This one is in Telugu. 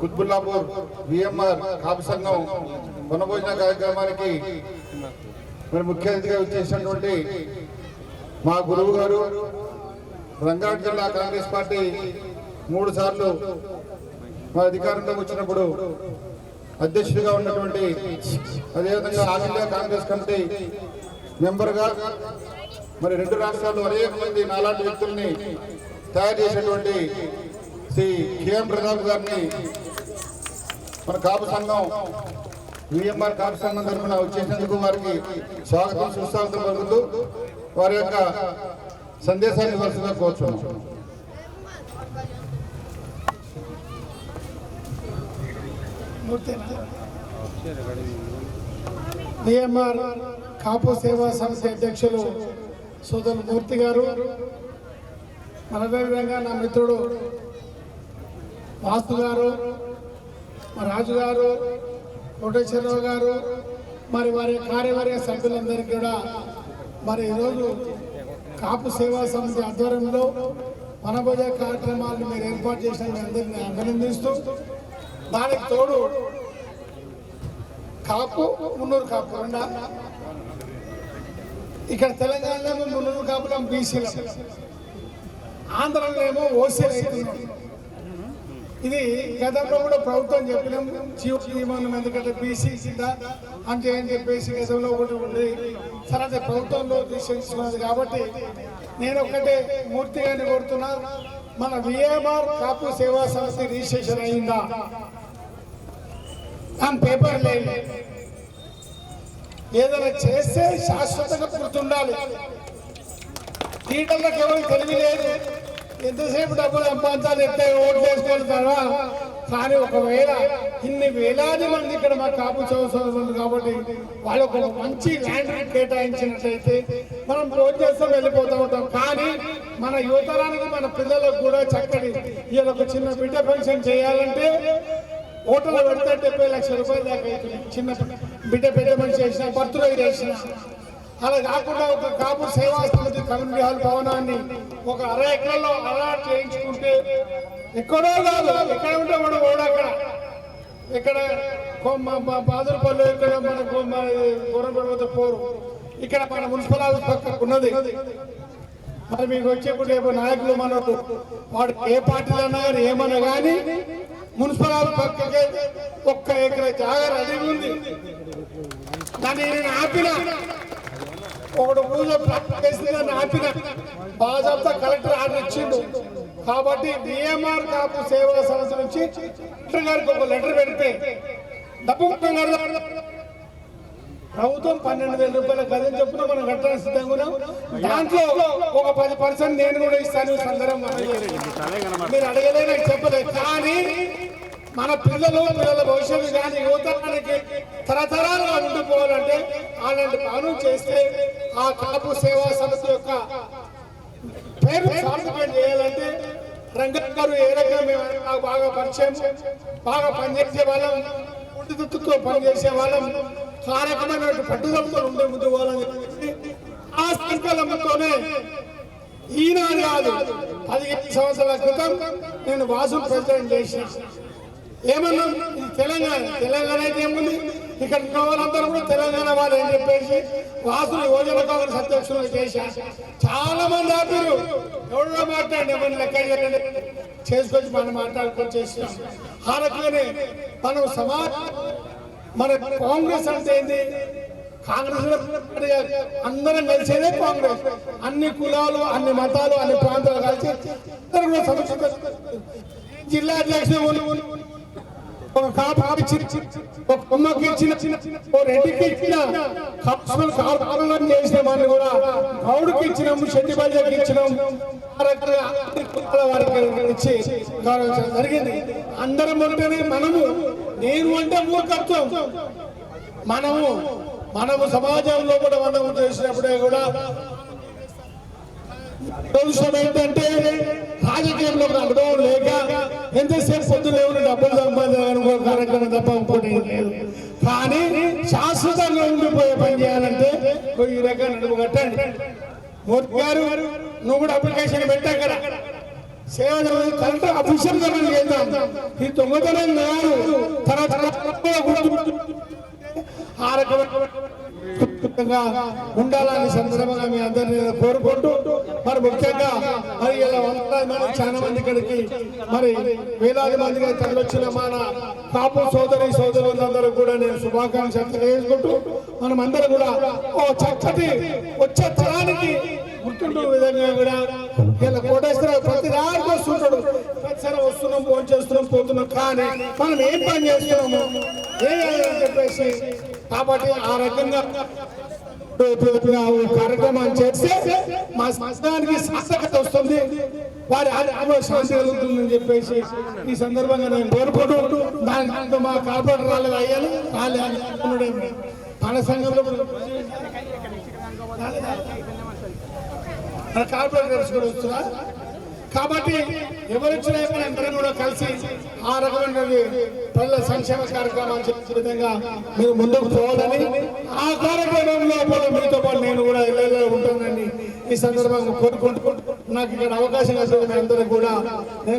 కుత్బుల్లాపూర్ విఎంఆర్ కాపు సంఘం వనభోజన కార్యక్రమానికి మరి ముఖ్య అతిథిగా వచ్చేసినటువంటి మా గురువు గారు రంగారెడ్డి జిల్లా కాంగ్రెస్ పార్టీ మూడు సార్లు మా అధికారంలోకి వచ్చినప్పుడు అధ్యక్షుడిగా ఉన్నటువంటి అదేవిధంగా ఆల్ ఇండియా కాంగ్రెస్ కమిటీ మెంబర్గా మరి రెండు రాష్ట్రాల్లో అనేక మంది నాలాంటి వ్యక్తుల్ని తయారు చేసినటువంటి శ్రీ కేఎం ప్రతాప్ గారిని మన కాపు సంఘం విఎంఆర్ కాపు సంఘం తరఫున వచ్చేసినందుకు వారికి స్వాగతం సుస్వాగతం పలుకుతూ వారి యొక్క సందేశాన్ని వరుసగా కోరుచున్నాం. బిఎంఆర్ కాపు సేవా సంస్థ అధ్యక్షులు సోదరు మూర్తి గారు మన అదేవిధంగా నా మిత్రుడు వాస్తు గారు మా రాజుగారు కోటేశ్వరరావు గారు మరి వారి కార్యవర్గ సభ్యులందరికీ కూడా మరి ఈరోజు కాపు సేవా సమితి ఆధ్వర్యంలో వనభోజ కార్యక్రమాలను మీరు ఏర్పాటు చేసిన మీ అందరినీ అభినందిస్తూ దానికి తోడు కాపు మున్నూరు కాపు రెండా ఇక్కడ తెలంగాణలో మున్నూరు కాపులం బీసీలు. ఆంధ్రలో ఏమో ఓసీలు అవుతున్నాం ఇది గతంలో కూడా ప్రభుత్వం చెప్పినాం జీవనం ఎందుకంటే బీసీ కింద అంటే అని చెప్పేసి గతంలో ఒకటి ఉంది. సరే ప్రభుత్వంలో తీసుకున్నది కాబట్టి నేను ఒక్కటే మూర్తి గారిని కోరుతున్నా మన విఏఆర్ కాపు సేవా సంస్థ రిజిస్ట్రేషన్ అయిందా? దాని పేపర్ లేదు. ఏదైనా చేస్తే శాశ్వతంగా గుర్తుండాలి. లీడర్లకు ఎవరికి తెలివి లేదు. ఎంతసేపు డబ్బులు సంపాదించాలి ఎట్లా ఓట్లు వేసుకెళ్తారా కానీ ఒకవేళ ఇన్ని వేలాది మంది ఇక్కడ మా కాపు చదువుతుంది కాబట్టి వాళ్ళు ఒక మంచి ల్యాండ్ కేటాయించినట్లయితే మనం రోజు చేస్తాం వెళ్ళిపోతూ ఉంటాం. కానీ మన యువతరానికి మన పిల్లలకు కూడా చక్కటి ఇవాళ ఒక చిన్న బిడ్డ ఫంక్షన్ చేయాలంటే హోటల్ పెడితే డెబ్బై లక్షల రూపాయలు దాకా అవుతుంది. చిన్న బిడ్డ పెద్ద మనిషి చేసిన బర్త్డే చేసిన. అలా కాకుండా ఒక కాపు సేవా సమితి కమ్యూనిటీ హాల్ భవనాన్ని ఒక అర ఎకరాల్లో అలాట్ చేయించుకుంటే ఎక్కడో కాదు ఎక్కడ ఉంటే మనం కూడా అక్కడ. ఇక్కడ బాదులపల్లి ఇక్కడ మనకు గొర్రెపడిపోతే పోరు. ఇక్కడ మన మున్సిపల్ ఆఫీస్ పక్కకు ఉన్నది. మరి మీకు వచ్చేప్పుడు రేపు నాయకులు మనకు వాడు ఏ పార్టీలో అన్నా కానీ ఏమన్నా కానీ మున్సిపల్ ఆఫీస్ పక్కకే ఒక్క ఎకర జాగా అది ఉంది. దాన్ని నేను ఆపిన. ఒకడు ఊళ్ళో చేసింది దాన్ని ఆపిన బాజాబ్తా కలెక్టర్ ఆర్డర్ ఇచ్చిండు. కాబట్టి డిఎంఆర్ కాపు సేవా సంస్థ నుంచి కలెక్టర్ గారికి ఒక లెటర్ పెడితే డబ్బు ప్రభుత్వం పన్నెండు వేల రూపాయల గది చెప్పున మనం కట్టడానికి సిద్ధంగా దాంట్లో ఒక పది పర్సెంట్ నేను కూడా ఇస్తాను ఈ మీరు అడగలేదు చెప్పలేదు. కానీ మన పిల్లలు పిల్లల భవిష్యత్తు కానీ యువత తరతరాలుగా ఉండిపోవాలంటే అలాంటి పనులు చేస్తే ఆ కాపు సేవా సంస్థ యొక్క పేరు సార్థకం చేయాలంటే రంగన్ గారు ఏ రకంగా మేము బాగా పరిచయం బాగా పనిచేసే వాళ్ళం ఉండితుతో పనిచేసే వాళ్ళం ఆ రకమైన పట్టుదలతో ఉండే ముందు వాళ్ళని ఆ సంకల్పంతోనే ఈనాడు కాదు పదిహేను సంవత్సరాల క్రితం నేను వాసు ప్రచారం చేసిన. ఏమన్నా తెలంగాణ తెలంగాణ అయితే ఏముంది? ఇక్కడ ఉన్న వాళ్ళందరూ కూడా తెలంగాణ వాళ్ళు అని చెప్పేసి వాసులు యువజన కాంగ్రెస్ అధ్యక్షులు చేశా. చాలా మంది ఆపారు ఎవడో మాట్లాడి ఎవరిని లెక్క చేయలేదు. చేసుకొచ్చి మనం మాట్లాడుకొని చేసినాం ఆ రకంగానే మనం సమాజ మన కాంగ్రెస్ అంటే ఏంది? కాంగ్రెస్ అందరం కలిసేదే కాంగ్రెస్. అన్ని కులాలు అన్ని మతాలు అన్ని ప్రాంతాలు కలిసి అందరూ కూడా సమస్య జిల్లా అధ్యక్షుడు ఒక కాపు ఇచ్చిన ఒక కొమ్మకి ఇచ్చిన ఓ రెడ్డికి ఇచ్చిన కప్సులు కార్పొరేషన్ చేసిన వాళ్ళు కూడా గౌడుకి ఇచ్చినాము శెట్టి బల్జకి ఇచ్చినాం వారికి ఇచ్చి గౌరవించడం జరిగింది. అందరం ఉంటేనే మనము. నేను అంటే మూర్ఖత్వం. మనము మనము సమాజంలో కూడా మనము చేసినప్పుడే కూడా తెలుసు ఏంటంటే రాజకీయంలో అనుభవం లేక ఎంతసేపు పొద్దున ఎవరు డబ్బులు సంపాదించాలనుకో కార్యక్రమం తప్ప ఇంకోటి లేదు. కానీ శాశ్వతంగా ఉండిపోయే పని చేయాలంటే ఈ రకంగా నడుపు కట్టండి. మూర్తి గారు నువ్వు కూడా అప్లికేషన్ పెట్టా కదా సేవ కలెక్టర్ అఫీషియల్గా మనం చేద్దాం. ఈ దొంగతనం కాదు. తర్వాత ఆ రకమైన ఉండాలని సందర్భంగా మీ అందరినీ కోరుకుంటూ మరి ముఖ్యంగా మరి ఇలా వందలాది మనం చాలా మంది ఇక్కడికి మరి వేలాది మందిగా తరలిచ్చిన మన కాపు సోదరి సోదరులందరూ కూడా నేను శుభాకాంక్షలు తెలియజేసుకుంటూ మనం అందరం కూడా ఓ చక్కటి వచ్చే తరానికి గుర్తుండే విధంగా కూడా ఇలా కోటేశ్వర ప్రతి దానికి వస్తుంటాడు. ప్రతిసారి వస్తున్నాం ఫోన్ చేస్తున్నాం పోతున్నాం కానీ మనం ఏం పని చేస్తున్నాము? ఏ చెప్పేసి కాబట్టి ఆ రకంగా కార్యక్రమాన్ని చేస్తే మా సంస్థానికి సార్థకత వస్తుంది. వారి ఆత్మలో శాంతి కలుగుతుందని చెప్పేసి ఈ సందర్భంగా నేను కోరుకుంటూ దాంతో మా కార్పొరేటర్ రాలేదు అయ్యాలి రాలేదు మన సంఘంలో మన కార్పొరేటర్స్ కూడా వస్తున్నా కాబట్టి ఎవరు అందరం కూడా కలిసి ఆ రకమైన ప్రజల సంక్షేమ కార్యక్రమాలు చేసే విధంగా మీరు ముందుకు పోవాలని ఆ కార్యక్రమంలో కూడా మీతో పాటు నేను కూడా ఇళ్ళలో ఉంటానని ఈ సందర్భంగా కోరుకుంటూ నాకు ఇక్కడ అవకాశం కలిసి మీ అందరూ కూడా